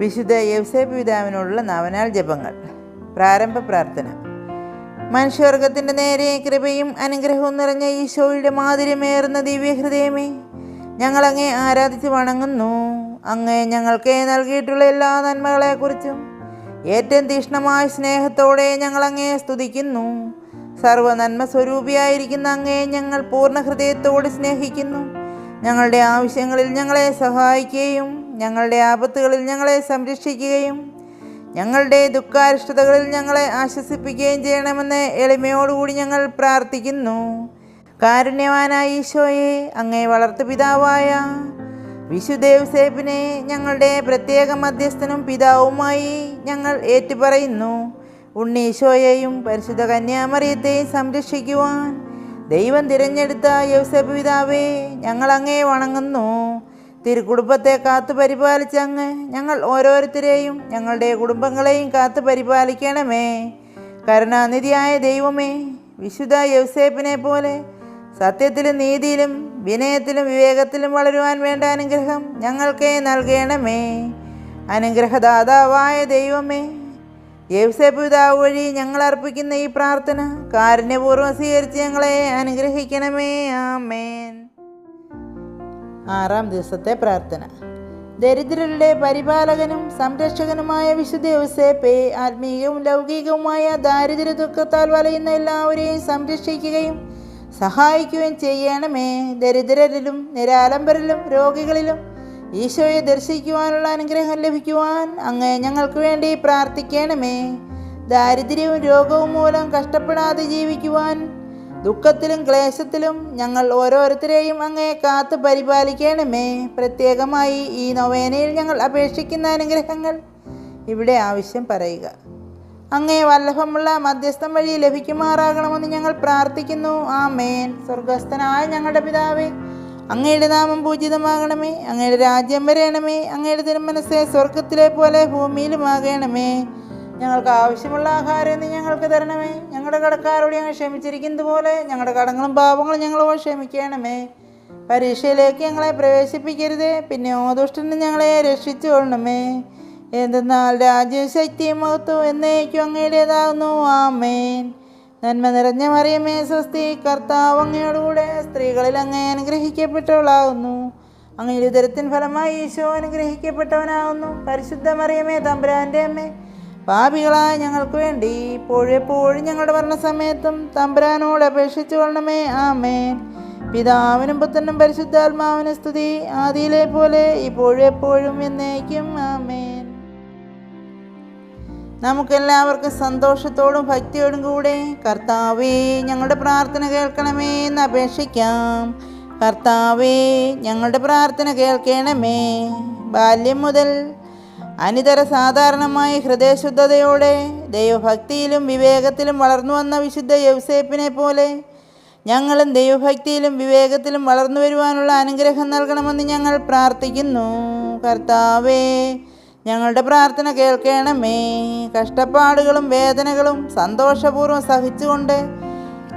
വിശുദ്ധ യവ്സേപ്പ് പിതാവിനോടുള്ള നവനാൾ ജപങ്ങൾ പ്രാരംഭ പ്രാർത്ഥന. മനുഷ്യവർഗത്തിന്റെ നേരെ കൃപയും അനുഗ്രഹവും നിറഞ്ഞ ഈശോയുടെ മാധുര്യമേറുന്ന ദിവ്യഹൃദയമേ ഞങ്ങളങ്ങേ ആരാധിച്ച് വണങ്ങുന്നു. അങ്ങേ ഞങ്ങൾക്ക് നൽകിയിട്ടുള്ള എല്ലാ നന്മകളെക്കുറിച്ചും ഏറ്റവും തീക്ഷ്ണമായ സ്നേഹത്തോടെ ഞങ്ങളങ്ങേ സ്തുതിക്കുന്നു. സർവ നന്മ സ്വരൂപിയായിരിക്കുന്ന അങ്ങേ ഞങ്ങൾ പൂർണ ഹൃദയത്തോടെ സ്നേഹിക്കുന്നു. ഞങ്ങളുടെ ആവശ്യങ്ങളിൽ ഞങ്ങളെ സഹായിക്കുകയും ഞങ്ങളുടെ ആപത്തുകളിൽ ഞങ്ങളെ സംരക്ഷിക്കുകയും ഞങ്ങളുടെ ദുഃഖാരിഷ്ടതകളിൽ ഞങ്ങളെ ആശ്വസിപ്പിക്കുകയും ചെയ്യണമെന്ന് എളിമയോടുകൂടി ഞങ്ങൾ പ്രാർത്ഥിക്കുന്നു. കാരുണ്യവാനായ ഈശോയെ അങ്ങേ വളർത്തു പിതാവായ വിശുദേവ് സേബിനെ ഞങ്ങളുടെ പ്രത്യേക മധ്യസ്ഥനും പിതാവുമായി ഞങ്ങൾ ഏറ്റുപറയുന്നു. ഉണ്ണീശോയെയും പരിശുദ്ധ കന്യാമറിയത്തെയും സംരക്ഷിക്കുവാൻ ദൈവം തിരഞ്ഞെടുത്ത യൗസേപ്പ് പിതാവേ ഞങ്ങൾ അങ്ങേ വണങ്ങുന്നു. തിരുക്കുടുംബത്തെ കാത്തു പരിപാലിച്ചങ്ങ് ഞങ്ങൾ ഓരോരുത്തരെയും ഞങ്ങളുടെ കുടുംബങ്ങളെയും കാത്തു പരിപാലിക്കണമേ. കരുണാനിധിയായ ദൈവമേ വിശുദ്ധ യൗസേപ്പിനെ പോലെ സത്യത്തിലും നീതിയിലും വിനയത്തിലും വിവേകത്തിലും വളരുവാൻ വേണ്ട അനുഗ്രഹം ഞങ്ങൾക്ക് നൽകണമേ. അനുഗ്രഹദാതാവായ ദൈവമേ യേവ്സേപ്പ് പിതാവ് വഴി ഞങ്ങൾ അർപ്പിക്കുന്ന ഈ പ്രാർത്ഥന കാരുണ്യപൂർവം സ്വീകരിച്ച് ഞങ്ങളെ അനുഗ്രഹിക്കണമേ. ആമേൻ. ആറാം ദിവസത്തെ പ്രാർത്ഥന. ദരിദ്രരുടെ പരിപാലകനും സംരക്ഷകനുമായ വിശുദ്ധ യോസേപ്പെ ആത്മീയവും ലൗകികവുമായ ദാരിദ്ര്യ ദുഃഖത്താൽ വലയുന്ന എല്ലാവരെയും സംരക്ഷിക്കുകയും സഹായിക്കുകയും ചെയ്യണമേ. ദരിദ്രരിലും നിരാലംബരിലും രോഗികളിലും ഈശോയെ ദർശിക്കുവാനുള്ള അനുഗ്രഹം ലഭിക്കുവാൻ അങ്ങ് ഞങ്ങൾക്ക് വേണ്ടി പ്രാർത്ഥിക്കണമേ. ദാരിദ്ര്യവും രോഗവും മൂലം കഷ്ടപ്പെടാതെ ജീവിക്കുവാൻ ദുഃഖത്തിലും ക്ലേശത്തിലും ഞങ്ങൾ ഓരോരുത്തരെയും അങ്ങേ കാത്തു പരിപാലിക്കണമേ. പ്രത്യേകമായി ഈ നൊവേനയിൽ ഞങ്ങൾ അപേക്ഷിക്കുന്ന അനുഗ്രഹങ്ങൾ ഇവിടെ ആവശ്യം പറയുക. അങ്ങേ വല്ലഭമുള്ള മധ്യസ്ഥം വഴി ലഭിക്കുമാറാകണമെന്ന് ഞങ്ങൾ പ്രാർത്ഥിക്കുന്നു. ആ മേൻ സ്വർഗസ്ഥനായ ഞങ്ങളുടെ പിതാവേ അങ്ങയുടെ നാമം പൂജിതമാകണമേ. അങ്ങയുടെ രാജ്യം വരയണമേ അങ്ങയുടെ തിരുമനസ്സെ സ്വർഗത്തിലെ പോലെ ഭൂമിയിലുമാകണമേ. ഞങ്ങൾക്ക് ആവശ്യമുള്ള ആഹാരം നീ ഞങ്ങൾക്ക് തരണമേ. ഞങ്ങളുടെ കടക്കാരോട് ഞങ്ങൾ ക്ഷമിച്ചിരിക്കുന്നത് പോലെ ഞങ്ങളുടെ കടങ്ങളും പാപങ്ങളും ഞങ്ങളോ ക്ഷമിക്കണമേ. പരീക്ഷയിലേക്ക് ഞങ്ങളെ പ്രവേശിപ്പിക്കരുതേ. പിന്നെ ഓദുഷ്ടന് ഞങ്ങളെ രക്ഷിച്ചു കൊള്ളണമേ. എന്തെന്നാൽ രാജ്യം ശക്തിയും മഹത്വം എന്നേക്കും അങ്ങയുടേതാകുന്നു. ആമേൻ. നന്മ നിറഞ്ഞ മറിയമേ സ്വസ്തി. കർത്താവ് അങ്ങയോടുകൂടെ സ്ത്രീകളിൽ അങ്ങേ അനുഗ്രഹിക്കപ്പെട്ടവളാകുന്നു. അങ്ങയുടെ ഉദരത്തിൻ ഫലമായി ഈശോ അനുഗ്രഹിക്കപ്പെട്ടവനാകുന്നു. പരിശുദ്ധ മറിയമേ തമ്പുരാന്റെ അമ്മേ. പാപികളായ ഞങ്ങൾക്ക് വേണ്ടി ഇപ്പോഴെപ്പോഴും ഞങ്ങളുടെ മരണസമയത്തും തമ്പുരാനോട് അപേക്ഷിച്ചു കൊള്ളണമേ. ആമേ പിതാവിനും പുത്രനും പരിശുദ്ധാത്മാവിനും സ്തുതി. ആദിയിലെ പോലെ ഇപ്പോഴും എപ്പോഴും എന്നേക്കും. ആമേൻ. നമുക്കെല്ലാവർക്കും സന്തോഷത്തോടും ഭക്തിയോടും കൂടെ കർത്താവേ ഞങ്ങളുടെ പ്രാർത്ഥന കേൾക്കണമേ എന്ന് അപേക്ഷിക്കാം. കർത്താവേ ഞങ്ങളുടെ പ്രാർത്ഥന കേൾക്കണമേ. ബാല്യം മുതൽ അനിതര സാധാരണമായ ഹൃദയശുദ്ധതയോടെ ദൈവഭക്തിയിലും വിവേകത്തിലും വളർന്നു വന്ന വിശുദ്ധ യൗസേപ്പിനെ പോലെ ഞങ്ങളും ദൈവഭക്തിയിലും വിവേകത്തിലും വളർന്നു വരുവാനുള്ള അനുഗ്രഹം നൽകണമെന്ന് ഞങ്ങൾ പ്രാർത്ഥിക്കുന്നു. കർത്താവേ ഞങ്ങളുടെ പ്രാർത്ഥന കേൾക്കണമേ. കഷ്ടപ്പാടുകളും വേദനകളും സന്തോഷപൂർവം സഹിച്ചുകൊണ്ട്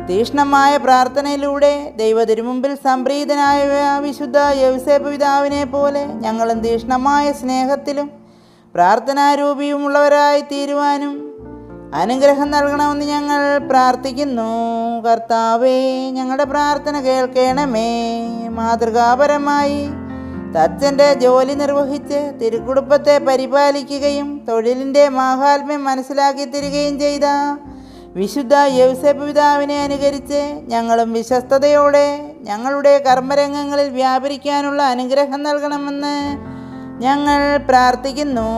തീഷ്ണമായ പ്രാർത്ഥനയിലൂടെ ദൈവത്തിരുമുമ്പിൽ സംപ്രീതനായ വിശുദ്ധ യൗസേപ്പ് പിതാവിനെ പോലെ ഞങ്ങളും തീഷ്ണമായ സ്നേഹത്തിലും പ്രാർത്ഥനാരൂപിയുമുള്ളവരായി തീരുവാനും അനുഗ്രഹം നൽകണമെന്ന് ഞങ്ങൾ പ്രാർത്ഥിക്കുന്നു. കർത്താവേ ഞങ്ങളുടെ പ്രാർത്ഥന കേൾക്കണമേ. മാതൃകാപരമായി തച്ചന്റെ ജോലി നിർവഹിച്ച് തിരുക്കുടുംബത്തെ പരിപാലിക്കുകയും തൊഴിലിന്റെ മാഹാത്മ്യം മനസ്സിലാക്കി തരികയും ചെയ്ത വിശുദ്ധ യൗസേപ്പ് പിതാവിനെ അനുകരിച്ച് ഞങ്ങളും വിശ്വസ്തയോടെ ഞങ്ങളുടെ കർമ്മരംഗങ്ങളിൽ വ്യാപരിക്കാനുള്ള അനുഗ്രഹം നൽകണമെന്ന് ഞങ്ങൾ പ്രാർത്ഥിക്കുന്നു.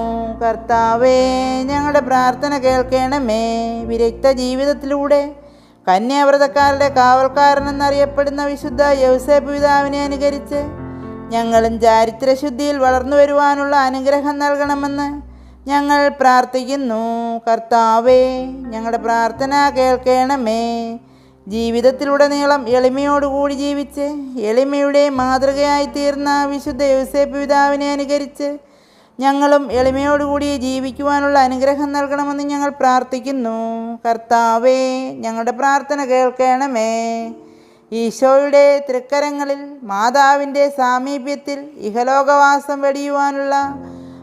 കർത്താവേ ഞങ്ങളുടെ പ്രാർത്ഥന കേൾക്കണമേ. വിരക്ത ജീവിതത്തിലൂടെ കന്യാവ്രതക്കാരുടെ കാവൽക്കാരനെന്നറിയപ്പെടുന്ന വിശുദ്ധ യൗസേപ്പ് പിതാവിനെ അനുകരിച്ച് ഞങ്ങളും ചാരിത്രശുദ്ധിയിൽ വളർന്നു വരുവാനുള്ള അനുഗ്രഹം നൽകണമെന്ന് ഞങ്ങൾ പ്രാർത്ഥിക്കുന്നു. കർത്താവേ ഞങ്ങളുടെ പ്രാർത്ഥന കേൾക്കണമേ. ജീവിതത്തിലുടനീളം എളിമയോടുകൂടി ജീവിച്ച് എളിമയുടെ മാതൃകയായി തീർന്ന വിശുദ്ധ യൂസേപ്പ് പിതാവിനെ അനുകരിച്ച് ഞങ്ങളും എളിമയോടുകൂടി ജീവിക്കുവാനുള്ള അനുഗ്രഹം നൽകണമെന്ന് ഞങ്ങൾ പ്രാർത്ഥിക്കുന്നു. കർത്താവേ ഞങ്ങളുടെ പ്രാർത്ഥന കേൾക്കണമേ. ഈശോയുടെ തൃക്കരങ്ങളിൽ മാതാവിന്റെ സാമീപ്യത്തിൽ ഇഹലോകവാസം വെടിയുവാനുള്ള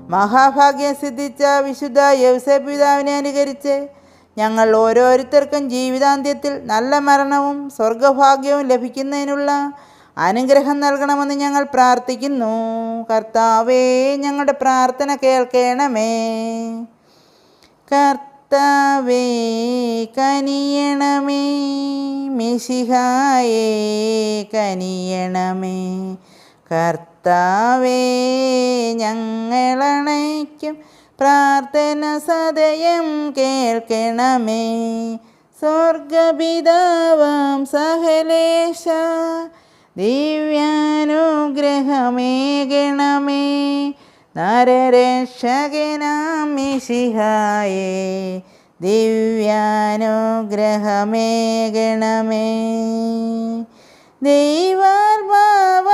മഹാഭാഗ്യം സിദ്ധിച്ച വിശുദ്ധ യവസ പിതാവിനെ അനുകരിച്ച് ഞങ്ങൾ ഓരോരുത്തർക്കും ജീവിതാന്ത്യത്തിൽ നല്ല മരണവും സ്വർഗഭാഗ്യവും ലഭിക്കുന്നതിനുള്ള അനുഗ്രഹം നൽകണമെന്ന് ഞങ്ങൾ പ്രാർത്ഥിക്കുന്നു. കർത്താവേ ഞങ്ങളുടെ പ്രാർത്ഥന കേൾക്കണമേ. കർത്താവേ കനിയണമേ. മിശിഹായേ കനിയണമേ. കർത്താവേ ഞങ്ങളണയ്ക്കും പ്രാർത്ഥന സദയം കേൾക്കണമേ. സ്വർഗപിതാവാം സഹലേശ ദിവ്യാനുഗ്രഹമേകണമേ. നരരക്ഷകനാം മിശിഹായേ ദിവ്യാനുഗ്രഹമേകണമേ. ദൈവാത്മാവ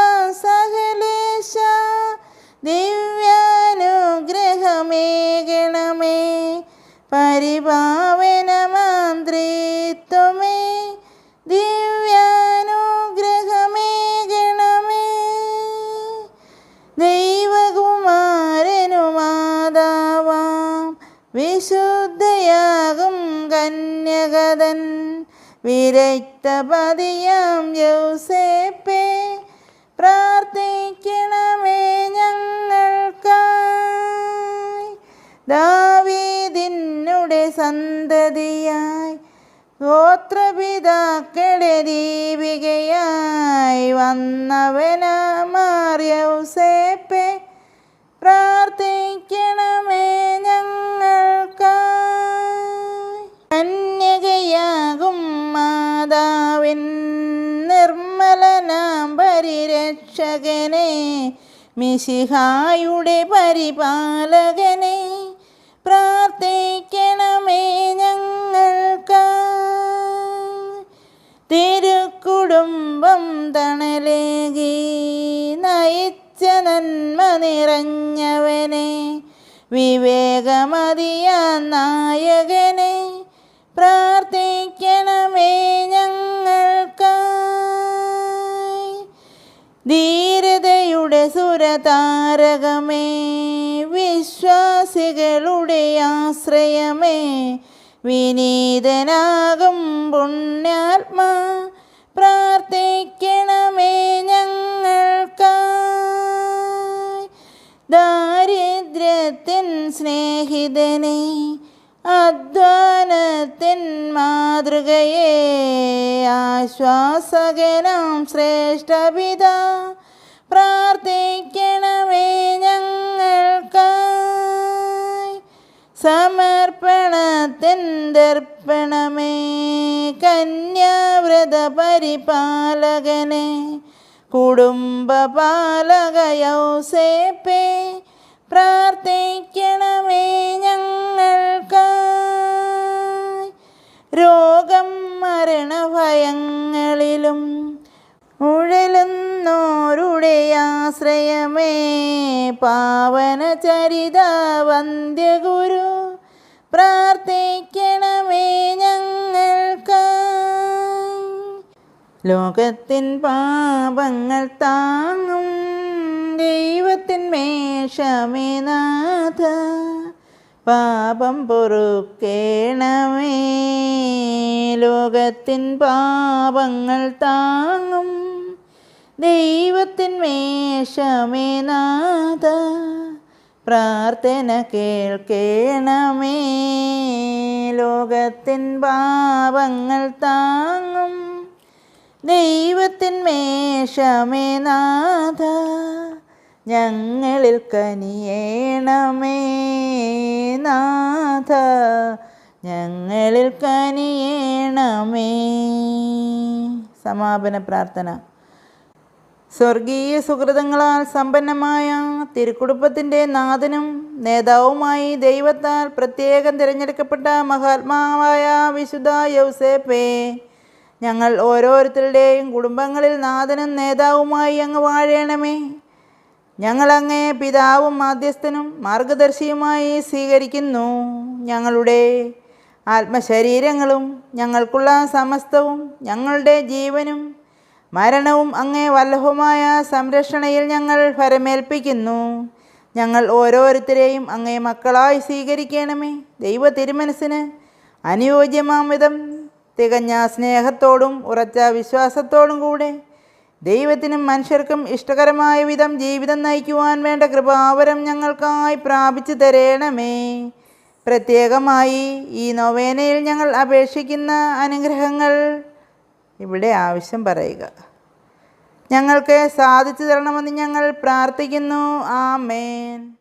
വിശുദ്ധയാകും കന്യകതൻ. വിരക്തപതിയാം യൗസേപ്പേ പ്രാർത്ഥിക്കണമേ ഞങ്ങൾക്കായി. ദാവീദിനുടെ സന്തതിയായി ഗോത്രപിതാക്കളെ ദീപികയായി വന്നവനമാറിയൗസേപ്പെ പ്രാർത്ഥിക്കണമേ പരിരക്ഷകനെ മിശിഹായുടെ പരിപാലകനെ പ്രാർത്ഥിക്കണമേ ഞങ്ങൾക്ക്. തിരുക്കുടുംബം തണലേകി നയിച്ച നന്മ നിറഞ്ഞവനെ വിവേകമതിയ നായകനെ ധീരതയുടെ സുരതാരകമേ വിശ്വാസികളുടെ ആശ്രയമേ വിനീതനാകും പുണ്യാത്മാ പ്രാർത്ഥിക്കണമേ ഞങ്ങൾക്കായി. ദാരിദ്ര്യത്തിൻ സ്നേഹിതനെ അധ്വാനത്തിൻ മാതൃകയെ ആശ്വാസകനം ശ്രേഷ്ഠപിത പ്രാർത്ഥിക്കണമേ ഞങ്ങൾക്ക് സമർപ്പണത്തിൻ ദർപ്പണമേ കന്യാവ്രത പരിപാലകനെ കുടുംബപാലകയൗസേപ്പേ പ്രാർത്ഥിക്കണമേ മരണഭയങ്ങളിലും ഉഴലുന്നോരുടെ ആശ്രയമേ പാവന ചരിത വന്ധ്യഗുരു പ്രാർത്ഥിക്കണമേ ഞങ്ങൾക്ക്. ലോകത്തിൻ പാപങ്ങൾ താങ്ങും ദൈവത്തിൻ മേഷമേ നാഥ. പാപം പൊറുക്കേണമേ. ലോകത്തിൻ പാപങ്ങൾ താങ്ങും. ദൈവത്തിൻ മേഷമേ നാഥ. പ്രാർത്ഥന കേൾക്കേണമേ. ലോകത്തിൻ പാപങ്ങൾ താങ്ങും. ദൈവത്തിൻ മേഷമേ നാഥ. ഞങ്ങളിൽ കനിയേണമേ നാഥ. ഞങ്ങളിൽ കനിയേണമേ. സമാപന പ്രാർത്ഥന. സ്വർഗീയ സുഹൃതങ്ങളാൽ സമ്പന്നമായ തിരുക്കുടുംബത്തിന്റെ നാഥനും നേതാവുമായി ദൈവത്താൽ പ്രത്യേകം തിരഞ്ഞെടുക്കപ്പെട്ട മഹാത്മാവായ വിശുദ്ധ യൗസേപ്പേ ഞങ്ങൾ ഓരോരുത്തരുടെയും കുടുംബങ്ങളിൽ നാഥനും നേതാവുമായി അങ്ങ് വാഴണമേ. ഞങ്ങളങ്ങേ പിതാവും മാധ്യസ്ഥനും മാർഗദർശിയുമായി സ്വീകരിക്കുന്നു. ഞങ്ങളുടെ ആത്മശരീരങ്ങളും ഞങ്ങൾക്കുള്ള സമസ്തവും ഞങ്ങളുടെ ജീവനും മരണവും അങ്ങേ വല്ലഭമായ സംരക്ഷണയിൽ ഞങ്ങൾ ഫരമേൽപ്പിക്കുന്നു ഞങ്ങൾ ഓരോരുത്തരെയും അങ്ങേ മക്കളായി സ്വീകരിക്കണമേ. ദൈവ തിരുമനസ്സിന് അനുയോജ്യമാം വിധം തികഞ്ഞ സ്നേഹത്തോടും ഉറച്ച വിശ്വാസത്തോടും കൂടെ ദൈവത്തിനും മനുഷ്യർക്കും ഇഷ്ടകരമായ വിധം ജീവിതം നയിക്കുവാൻ വേണ്ട കൃപാവരം ഞങ്ങൾക്കായി പ്രാപിച്ചു തരേണമേ. പ്രത്യേകമായി ഈ നൊവേനയിൽ ഞങ്ങൾ അപേക്ഷിക്കുന്ന അനുഗ്രഹങ്ങൾ ഇവിടെ ആവശ്യം പറയുക. ഞങ്ങൾക്ക് സാധിച്ചു തരണമെന്ന് ഞങ്ങൾ പ്രാർത്ഥിക്കുന്നു. ആമേൻ.